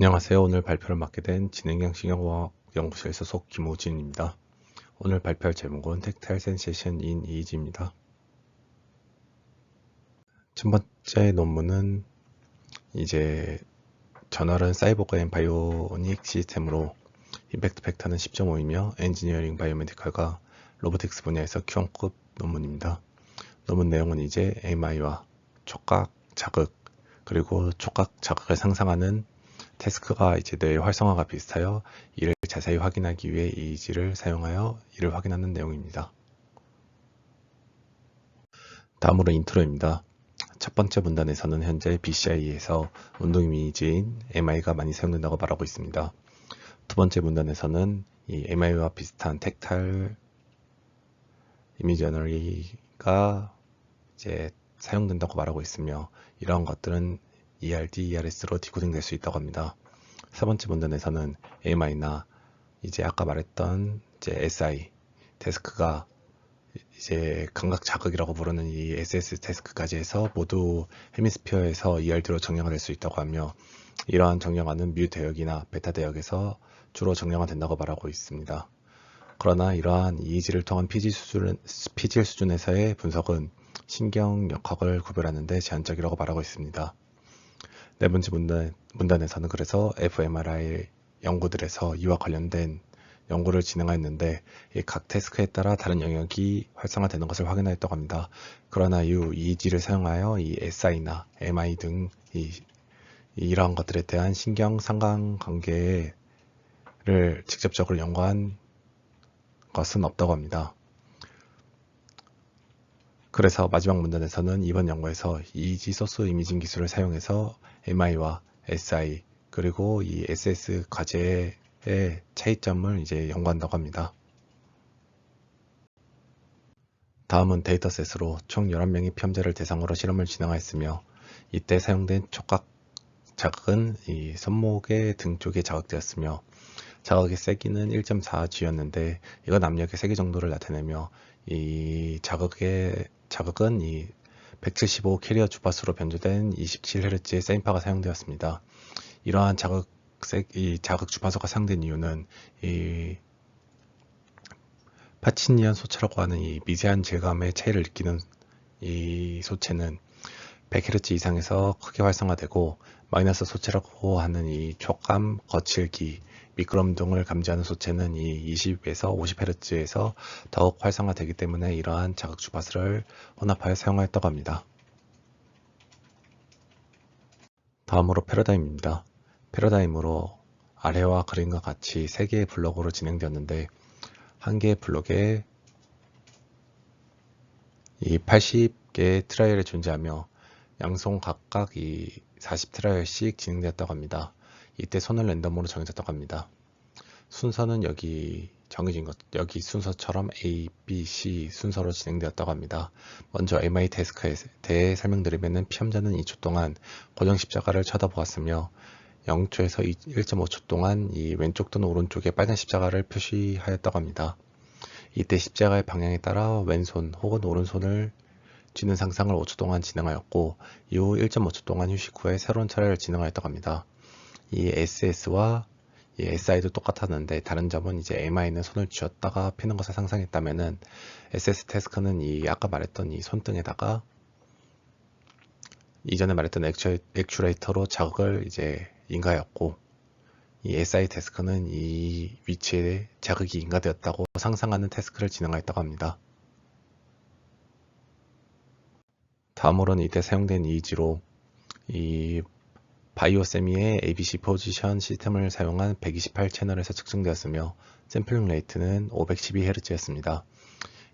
안녕하세요. 오늘 발표를 맡게 된 진행형 신경과학 연구실 소속 김호진입니다. 오늘 발표할 제목은 텍타일 센세이션 인 이지입니다. 첫 번째 논문은 이제 전월은 사이보그 앤 바이오닉 시스템으로 임팩트 팩터는 10.5이며 엔지니어링 바이오메디컬과 로보틱스 분야에서 Q1급 논문입니다. 논문 내용은 이제 MI와 촉각 자극 그리고 촉각 자극을 상상하는 태스크가 이제 뇌 활성화가 비슷하여 이를 자세히 확인하기 위해 이지를 사용하여 이를 확인하는 내용입니다. 다음으로 인트로입니다. 첫 번째 문단에서는 현재 BCI에서 운동 이미지인 MI가 많이 사용된다고 말하고 있습니다. 두 번째 문단에서는 이 MI와 비슷한 텍탈 이미지 저널리가 이제 사용된다고 말하고 있으며 이러한 것들은 ERD, ERS로 디코딩될 수 있다고 합니다. 세 번째 문단에서는 AMI나 이제 아까 말했던 이제 SI 데스크가 이제 감각 자극이라고 부르는 이 SS 데스크까지 해서 모두 헤미스피어에서 ERD로 정량화 될 수 있다고 하며 이러한 정량화는 뮤 대역이나 베타 대역에서 주로 정량화 된다고 말하고 있습니다. 그러나 이러한 EEG를 통한 PG 수준, PGL 수준에서의 분석은 신경 역학을 구별하는 데 제한적이라고 말하고 있습니다. 네 번째 문단, 문단에서는 그래서 fMRI 연구들에서 이와 관련된 연구를 진행하였는데 각 태스크에 따라 다른 영역이 활성화되는 것을 확인하였다고 합니다. 그러나 이후 EEG를 사용하여 이 SI나 MI 등 이, 이러한 것들에 대한 신경 상관관계를 직접적으로 연구한 것은 없다고 합니다. 그래서 마지막 문단에서는 이번 연구에서 EEG 소스 이미징 기술을 사용해서 MI와 SI 그리고 이 SS 과제의 차이점을 이제 연구한다고 합니다. 다음은 데이터셋으로 총 11명의 피험자를 대상으로 실험을 진행하였으며 이때 사용된 촉각 자극은 이 손목의 등 쪽에 자극되었으며 자극의 세기는 1.4G였는데 이건 압력의 세기 정도를 나타내며 이 자극의 자극은 이 175 캐리어 주파수로 변조된 27Hz의 세인파가 사용되었습니다. 이러한 자극, 이 자극 주파수가 사용된 이유는 이 파치니언 소체라고 하는 이 미세한 질감의 차이를 느끼는 이 소체는 100Hz 이상에서 크게 활성화되고 마이너스 소체라고 하는 이 촉감, 거칠기, 미끄럼 등을 감지하는 소체는 이 20에서 50Hz에서 더욱 활성화되기 때문에 이러한 자극 주파수를 혼합하여 사용하였다고 합니다. 다음으로 패러다임입니다. 패러다임으로 아래와 그림과 같이 3개의 블록으로 진행되었는데 한 개의 블록에 이 80개의 트라이얼이 존재하며 양손 각각 이 40트라이얼씩 진행되었다고 합니다. 이때 손을 랜덤으로 정해졌다고 합니다. 순서는 여기 정해진 것, 여기 순서처럼 A, B, C 순서로 진행되었다고 합니다. 먼저 MI 태스크에 대해 설명드리면 피험자는 2초 동안 고정 십자가를 쳐다보았으며 0초에서 1.5초 동안 이 왼쪽 또는 오른쪽에 빨간 십자가를 표시하였다고 합니다. 이때 십자가의 방향에 따라 왼손 혹은 오른손을 쥐는 상상을 5초 동안 진행하였고 이후 1.5초 동안 휴식 후에 새로운 차례를 진행하였다고 합니다. 이 SS와 이 SI도 똑같았는데 다른 점은 이제 MI는 손을 쥐었다가 피는 것을 상상했다면은 SS 태스크는 이 아까 말했던 이 손등에다가 이전에 말했던 액츄, 액츄레이터로 자극을 이제 인가하였고 이 SI 태스크는 이 위치에 자극이 인가되었다고 상상하는 태스크를 진행하였다고 합니다. 다음으로는 이때 사용된 이지로 이 바이오세미의 ABC 포지션 시스템을 사용한 128 채널에서 측정되었으며 샘플링 레이트는 512Hz였습니다.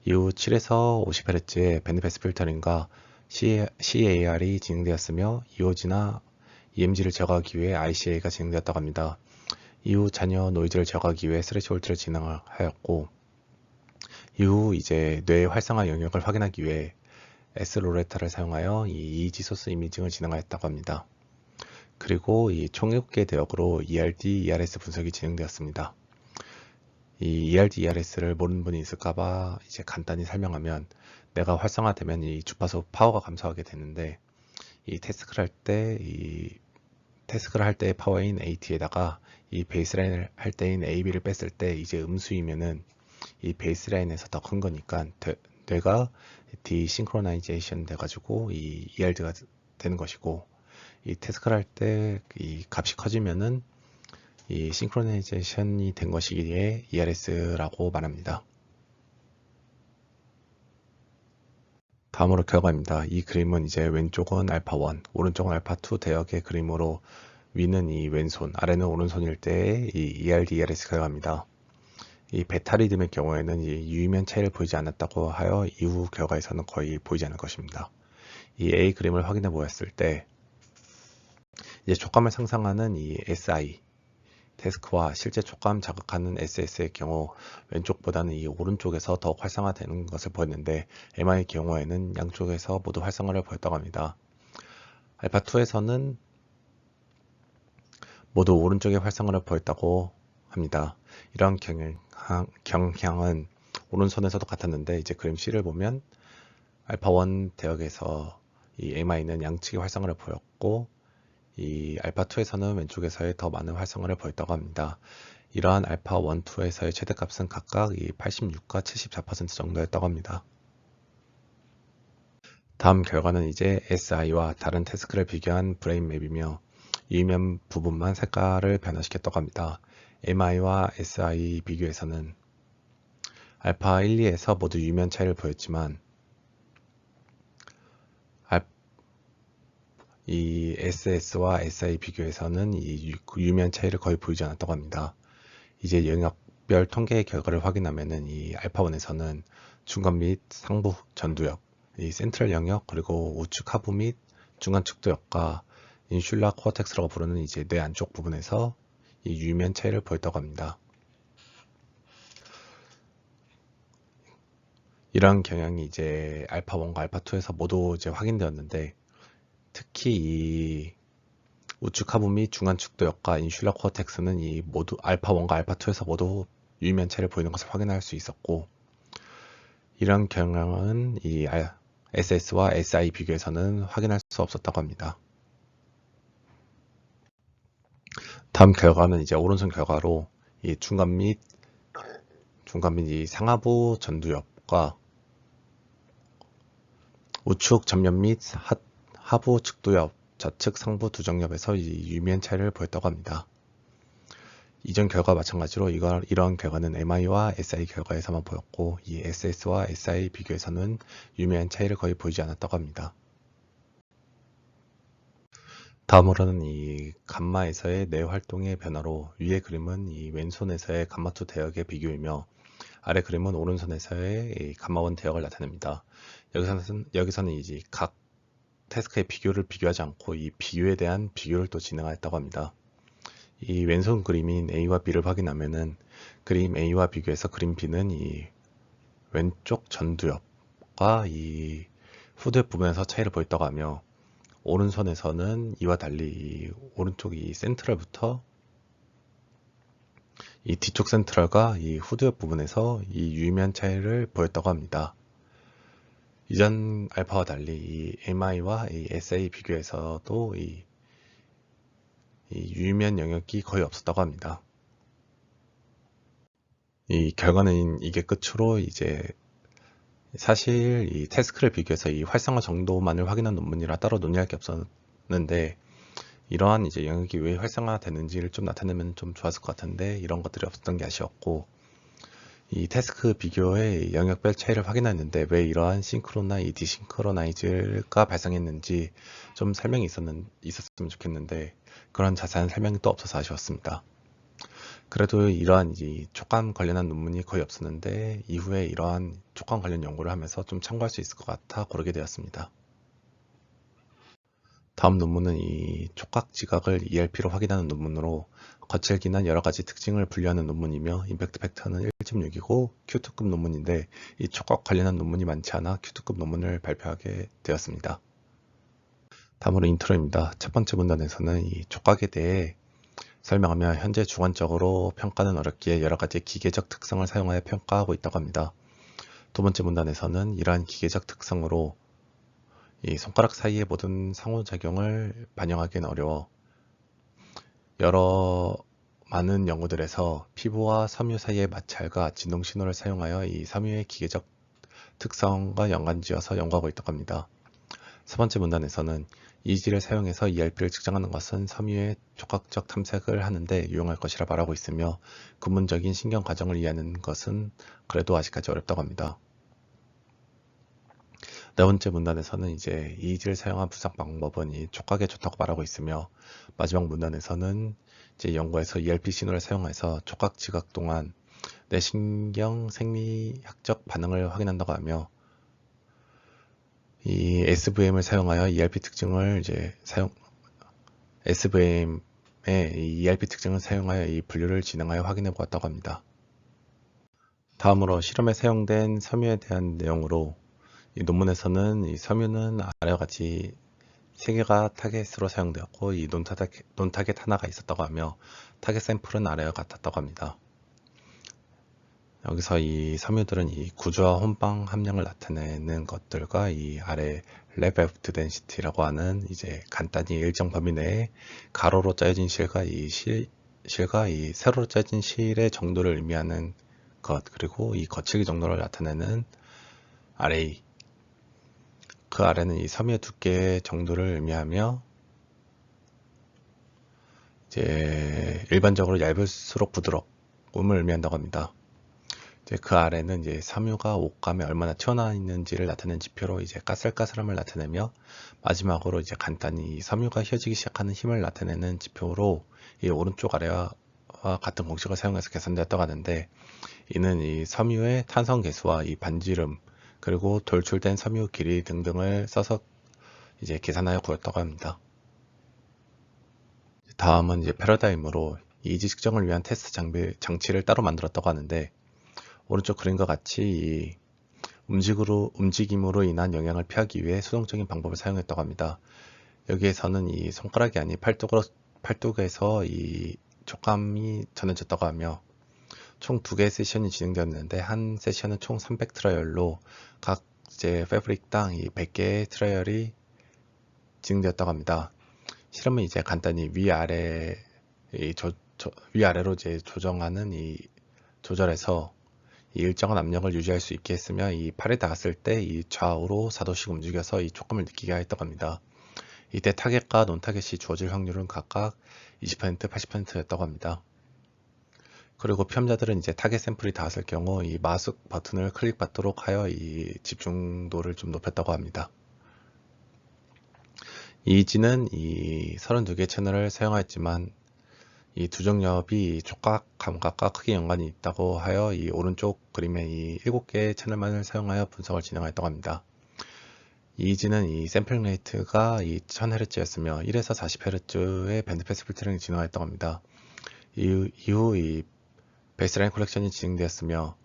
이후 7에서 50Hz의 밴드패스 필터링과 CAR이 진행되었으며 EOG나 EMG를 제거하기 위해 ICA가 진행되었다고 합니다. 이후 잔여 노이즈를 제거하기 위해 스레시홀트를 진행하였고 이후 이제 뇌의 활성화 영역을 확인하기 위해 S로레타를 사용하여 이 EEG 소스 이미징을 진행하였다고 합니다. 그리고 이 총 7개 대역으로 ERD, ERS 분석이 진행되었습니다. 이 ERD, ERS를 모르는 분이 있을까봐 이제 간단히 설명하면 내가 활성화되면 이 주파수 파워가 감소하게 되는데 이 태스크를 할 때이 태스크를 할 때의 파워인 AT에다가 이 베이스라인을 할 때인 AB를 뺐을 때 이제 음수이면은 이 베이스라인에서 더 큰 거니까 되, 뇌가 디싱크로나이제이션 돼가지고 이 ERD가 되는 것이고 이 태스크를 할 때 이 값이 커지면은 이 싱크로나이제이션이 된 것이기에 ERS라고 말합니다. 다음으로 결과입니다. 이 그림은 이제 왼쪽은 알파1, 오른쪽은 알파2 대역의 그림으로 위는 이 왼손, 아래는 오른손일 때의 이 ERD, ERS 결과입니다. 이 베타 리듬의 경우에는 이 유의면 차이를 보이지 않았다고 하여 이후 결과에서는 거의 보이지 않을 것입니다. 이 A 그림을 확인해 보았을 때 이제 촉감을 상상하는 이 SI 데스크와 실제 촉감 자극하는 SS의 경우 왼쪽보다는 이 오른쪽에서 더욱 활성화되는 것을 보였는데 MI의 경우에는 양쪽에서 모두 활성화를 보였다고 합니다. 알파2에서는 모두 오른쪽에 활성화를 보였다고 합니다. 이런 경향, 경향 은 오른손에서도 같았는데 이제 그림 C를 보면 알파1 대역에서 이 MI는 양측의 활성화를 보였고 이 알파2에서는 왼쪽에서의 더 많은 활성화를 보였다고 합니다. 이러한 알파1, 2에서의 최대값은 각각 이 86과 74% 정도였다고 합니다. 다음 결과는 이제 SI와 다른 태스크를 비교한 브레인 맵이며 유의면 부분만 색깔을 변화시켰다고 합니다. MI와 SI 비교에서는 알파 1, 2에서 모두 유면 차이를 보였지만 이 SS와 SI 비교에서는 이 유면 차이를 거의 보이지 않았다고 합니다. 이제 영역별 통계의 결과를 확인하면은 이 알파1에서는 중간 및 상부 전두역, 이 센트럴 영역 그리고 우측 하부 및 중간 측도역과 인슐라 코어텍스라고 부르는 이제 뇌 안쪽 부분에서 이 유면 차이를 보였다고 합니다. 이런 경향이 이제 알파1과 알파2에서 모두 이제 확인되었는데 특히 이 우측 하부 및 중간 축도 역과 인슐라 코어텍스는 이 모두 알파1과 알파2에서 모두 유면체를 보이는 것을 확인할 수 있었고 이런 경향은 이 SS와 SI 비교에서는 확인할 수 없었다고 합니다. 다음 결과는 이제 오른손 결과로 이 중간 및 중간 및 이 상하부 전두엽과 우측 전면 및 하, 하부 측도엽, 좌측 상부 두정엽에서 유미한 차이를 보였다고 합니다. 이전 결과 마찬가지로 이런 결과는 MI와 SI 결과에서만 보였고 이 SS와 SI 비교에서는 유미한 차이를 거의 보이지 않았다고 합니다. 다음으로는 이 감마에서의 뇌 활동의 변화로 위의 그림은 이 왼손에서의 감마2 대역의 비교이며 아래 그림은 오른손에서의 감마1 대역을 나타냅니다. 여기서는, 여기서는 이제 각 태스크의 비교를 비교하지 않고 이 비교에 대한 비교를 또 진행하였다고 합니다. 이 왼손 그림인 A와 B를 확인하면은 그림 A와 비교해서 그림 B는 이 왼쪽 전두엽과 이 후두엽 부분에서 차이를 보였다고 하며 오른손에서는 이와 달리 이 오른쪽 이 센트럴부터 이 뒤쪽 센트럴과 이 후두엽 부분에서 이 유의미한 차이를 보였다고 합니다. 이전 알파와 달리 이 MI와 이 SA 비교해서도 이, 이 유의미한 영역이 거의 없었다고 합니다. 이 결과는 이게 끝으로 이제 사실 이 태스크를 비교해서 이 활성화 정도만을 확인한 논문이라 따로 논의할 게 없었는데 이러한 이제 영역이 왜 활성화되는지를 좀 나타내면 좀 좋았을 것 같은데 이런 것들이 없었던 게 아쉬웠고 이 태스크 비교의 영역별 차이를 확인했는데 왜 이러한 싱크로나 이 디싱크로나이즈가 발생했는지 좀 설명이 있었는, 있었으면 좋겠는데 그런 자세한 설명이 또 없어서 아쉬웠습니다. 그래도 이러한 이 촉감 관련한 논문이 거의 없었는데 이후에 이러한 촉감 관련 연구를 하면서 좀 참고할 수 있을 것 같아 고르게 되었습니다. 다음 논문은 이 촉각 지각을 ERP로 확인하는 논문으로 거칠기난 여러 가지 특징을 분류하는 논문이며 임팩트 팩터는 1.6이고 Q2급 논문인데 이 촉각 관련한 논문이 많지 않아 Q2급 논문을 발표하게 되었습니다. 다음으로 인트로입니다. 첫 번째 문단에서는 이 촉각에 대해 설명하며 현재 주관적으로 평가는 어렵기에 여러 가지 기계적 특성을 사용하여 평가하고 있다고 합니다. 두 번째 문단에서는 이러한 기계적 특성으로 이 손가락 사이의 모든 상호작용을 반영하기는 어려워 여러 많은 연구들에서 피부와 섬유 사이의 마찰과 진동 신호를 사용하여 이 섬유의 기계적 특성과 연관지어서 연구하고 있다고 합니다. 세 번째 문단에서는 이지를 사용해서 ERP를 측정하는 것은 섬유의 촉각적 탐색을 하는데 유용할 것이라 말하고 있으며 근본적인 신경 과정을 이해하는 것은 그래도 아직까지 어렵다고 합니다. 네 번째 문단에서는 이제 EEG를 사용한 분석 방법은 이 촉각에 좋다고 말하고 있으며 마지막 문단에서는 이제 연구에서 ERP 신호를 사용해서 촉각 지각 동안 내 신경 생리학적 반응을 확인한다고 하며 이 SVM을 사용하여 ERP 특징을 이제 사용 SVM의 이 ERP 특징을 사용하여 이 분류를 진행하여 확인해 보았다고 합니다. 다음으로 실험에 사용된 섬유에 대한 내용으로 이 논문에서는 이 섬유는 아래와 같이 세 개가 타겟으로 사용되었고 이 논타겟, 논타겟 하나가 있었다고 하며 타겟 샘플은 아래와 같았다고 합니다. 여기서 이 섬유들은 이 구조와 혼방 함량을 나타내는 것들과 이 아래 레베프트 덴시티라고 하는 이제 간단히 일정 범위 내에 가로로 짜여진 실과 이 실, 실과 이 세로로 짜여진 실의 정도를 의미하는 것 그리고 이 거칠기 정도를 나타내는 RA 그 아래는 이 섬유의 두께 정도를 의미하며 이제 일반적으로 얇을수록 부드러움을 의미한다고 합니다. 이제 그 아래는 이제 섬유가 옷감에 얼마나 튀어나와 있는지를 나타내는 지표로 이제 까슬까슬함을 나타내며 마지막으로 이제 간단히 섬유가 휘어지기 시작하는 힘을 나타내는 지표로 이 오른쪽 아래와 같은 공식을 사용해서 계산되었다고 하는데 이는 이 섬유의 탄성 계수와 이 반지름 그리고 돌출된 섬유 길이 등등을 써서 이제 계산하여 구했다고 합니다. 다음은 이제 패러다임으로 이지 측정을 위한 테스트 장비, 장치를 따로 만들었다고 하는데 오른쪽 그림과 같이 이 움직으로, 움직임으로 인한 영향을 피하기 위해 수동적인 방법을 사용했다고 합니다. 여기에서는 이 손가락이 아닌 팔뚝으로, 팔뚝에서 이 촉감이 전해졌다고 하며 총 두 개의 세션이 진행되었는데 한 세션은 총 300 트라이얼로 각 이제 패브릭당 이 100개의 트라이얼이 진행되었다고 합니다. 실험은 이제 간단히 위아래 이 조, 조, 위아래로 이제 조정하는 이 조절에서 이 일정한 압력을 유지할 수 있게 했으며 이 팔에 닿았을 때 이 좌우로 4도씩 움직여서 이 촉감을 느끼게 하였다고 합니다. 이때 타겟과 논타겟이 주어질 확률은 각각 20% 80%였다고 합니다. 그리고 피험자들은 이제 타겟 샘플이 닿았을 경우 이 마우스 버튼을 클릭받도록 하여 이 집중도를 좀 높였다고 합니다. 이지는 이 32개 채널을 사용하였지만 이 두정엽이 촉각 감각과 크게 연관이 있다고 하여 이 오른쪽 그림의 이 7개의 채널만을 사용하여 분석을 진행하였다고 합니다. 이지는 이 샘플링 레이트가 이 1000Hz였으며 1에서 40Hz의 밴드 패스 필터링이 진행하였다고 합니다. 이후, 이후 이 베이스라인 콜렉션이 진행되었으며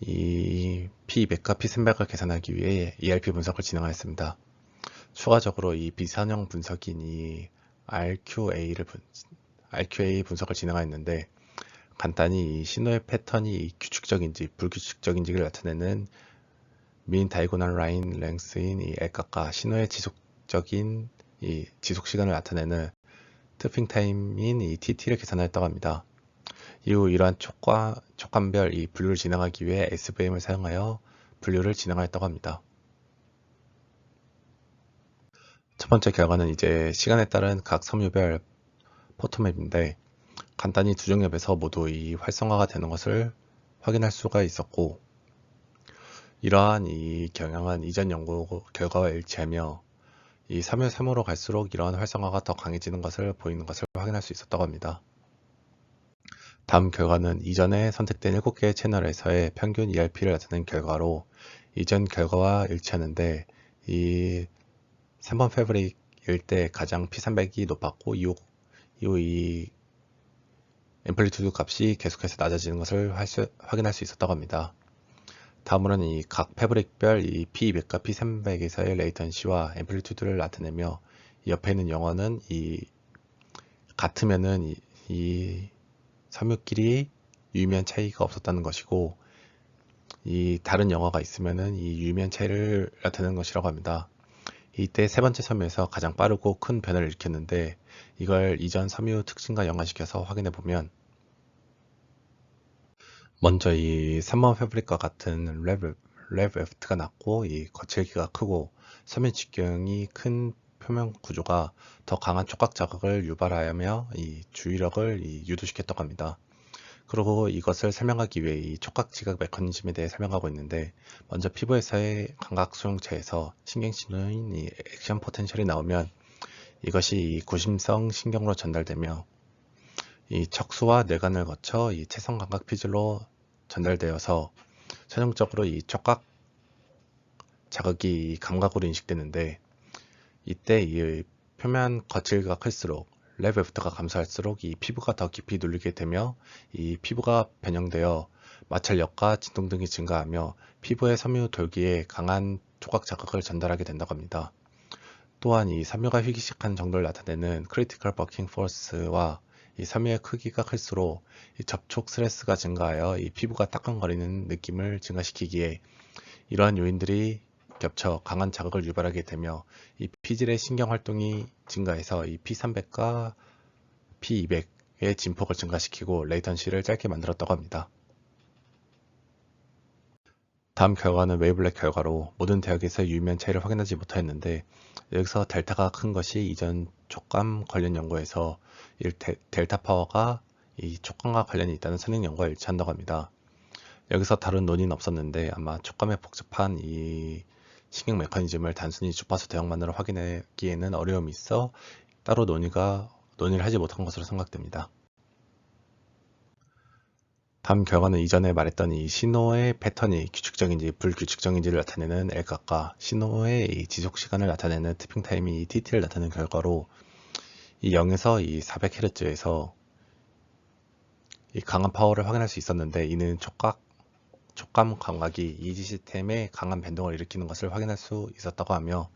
이 P200과 P300을 계산하기 위해 ERP 분석을 진행하였습니다. 추가적으로 이 비선형 분석인 이 RQA를 분, RQA 분석을 진행하였는데 간단히 이 신호의 패턴이 규칙적인지 불규칙적인지를 나타내는 민 다이고널 라인 랭스인 이 L값과 신호의 지속적인 이 지속 시간을 나타내는 트핑 타임인 이 TT를 계산하였다고 합니다. 이후 이러한 촉과 촉감별 이 분류를 진행하기 위해 SVM을 사용하여 분류를 진행하였다고 합니다. 첫 번째 결과는 이제 시간에 따른 각 섬유별 포토맵인데 간단히 두 종엽에서 모두 이 활성화가 되는 것을 확인할 수가 있었고 이러한 이 경향은 이전 연구 결과와 일치하며 이 3회 3호로 갈수록 이러한 활성화가 더 강해지는 것을 보이는 것을 확인할 수 있었다고 합니다. 다음 결과는 이전에 선택된 7개의 채널에서의 평균 ERP를 나타낸 결과로 이전 결과와 일치하는데 이 3번 패브릭일 때 가장 P300이 높았고 이후, 이후 이 앰플리투드 값이 계속해서 낮아지는 것을 수, 확인할 수 있었다고 합니다. 다음으로는 이 각 패브릭별 이 P200과 P300에서의 레이턴시와 앰플리투드를 나타내며 옆에 있는 영어는 이 같으면은 이, 이 섬유끼리 유의미한 차이가 없었다는 것이고 이 다른 영어가 있으면은 이 유의미한 차이를 나타내는 것이라고 합니다. 이때 세 번째 섬유에서 가장 빠르고 큰 변화를 일으켰는데 이걸 이전 섬유 특징과 연관시켜서 확인해 보면 먼저 이 3번 패브릭과 같은 랩, 랩 웨프트가 낮고 이 거칠기가 크고 섬유 직경이 큰 표면 구조가 더 강한 촉각 자극을 유발하며 이 주의력을 이 유도시켰다고 합니다. 그리고 이것을 설명하기 위해 이 촉각 지각 메커니즘에 대해 설명하고 있는데 먼저 피부에서의 감각 수용체에서 신경 신호인 이 액션 포텐셜이 나오면 이것이 이 구심성 신경으로 전달되며 이 척수와 뇌관을 거쳐 이 체성 감각 피질로 전달되어서 최종적으로 이 촉각 자극이 감각으로 인식되는데 이때 이 표면 거칠기가 클수록 랩웨프트가 감소할수록 이 피부가 더 깊이 눌리게 되며 이 피부가 변형되어 마찰력과 진동 등이 증가하며 피부의 섬유 돌기에 강한 촉각 자극을 전달하게 된다고 합니다. 또한 이 섬유가 희귀식한 정도를 나타내는 크리티컬 버킹 포스와 이 섬유의 크기가 클수록 이 접촉 스트레스가 증가하여 이 피부가 따끔거리는 느낌을 증가시키기에 이러한 요인들이 겹쳐 강한 자극을 유발하게 되며 이 피질의 신경 활동이 증가해서 이 P300과 P200의 진폭을 증가시키고 레이턴시를 짧게 만들었다고 합니다. 다음 결과는 웨이블렛 결과로 모든 대학에서 유의미한 차이를 확인하지 못하였는데 여기서 델타가 큰 것이 이전 촉감 관련 연구에서 이 데- 델타 파워가 이 촉감과 관련이 있다는 선행 연구와 일치한다고 합니다. 여기서 다른 논의는 없었는데 아마 촉감의 복잡한 이 신경 메커니즘을 단순히 주파수 대응만으로 확인하기에는 어려움이 있어 따로 논의가 논의를 하지 못한 것으로 생각됩니다. 다음 결과는 이전에 말했던 이 신호의 패턴이 규칙적인지 불규칙적인지를 나타내는 L각과 신호의 이 지속 시간을 나타내는 티핑 타임이 TT를 나타내는 결과로 이 0에서 이 400Hz에서 이 강한 파워를 확인할 수 있었는데 이는 촉각 촉감 감각이 이지 시스템의 강한 변동을 일으키는 것을 확인할 수 있었다고 하며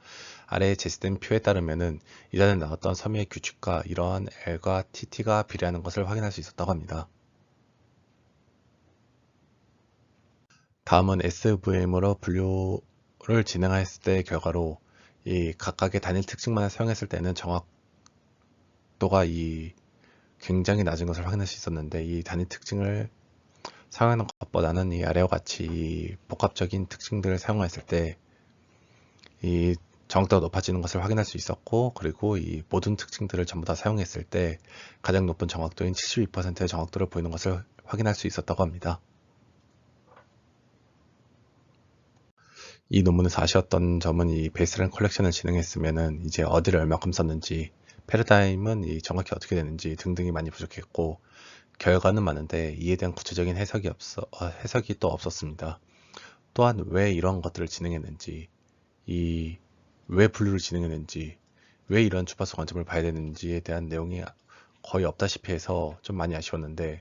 아래에 제시된 표에 따르면은 이전에 나왔던 섬유의 규칙과 이러한 L과 TT가 비례하는 것을 확인할 수 있었다고 합니다. 다음은 SVM으로 분류를 진행했을 때의 결과로 이 각각의 단일 특징만을 사용했을 때는 정확도가 이 굉장히 낮은 것을 확인할 수 있었는데 이 단일 특징을 사용하는 것보다는 이 아래와 같이 이 복합적인 특징들을 사용했을 때 이 정확도가 높아지는 것을 확인할 수 있었고 그리고 이 모든 특징들을 전부 다 사용했을 때 가장 높은 정확도인 72%의 정확도를 보이는 것을 확인할 수 있었다고 합니다. 이 논문에서 아쉬웠던 점은 이 베이스라인 컬렉션을 진행했으면은 이제 어디를 얼마큼 썼는지 패러다임은 이 정확히 어떻게 되는지 등등이 많이 부족했고 결과는 많은데 이에 대한 구체적인 해석이 없어 어, 해석이 또 없었습니다. 또한 왜 이런 것들을 진행했는지 이 왜 분류를 진행했는지 왜 이런 주파수 관점을 봐야 되는지에 대한 내용이 거의 없다시피 해서 좀 많이 아쉬웠는데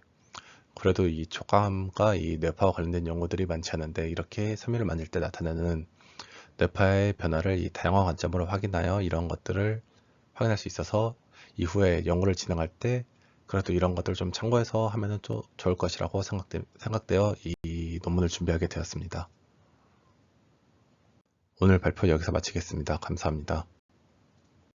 그래도 이 촉감과 이 뇌파와 관련된 연구들이 많지 않은데 이렇게 섬유를 만들 때 나타나는 뇌파의 변화를 이 다양한 관점으로 확인하여 이런 것들을 확인할 수 있어서 이후에 연구를 진행할 때 그래도 이런 것들을 좀 참고해서 하면 좀 좋을 것이라고 생각되, 생각되어 이 논문을 준비하게 되었습니다. 오늘 발표 여기서 마치겠습니다. 감사합니다.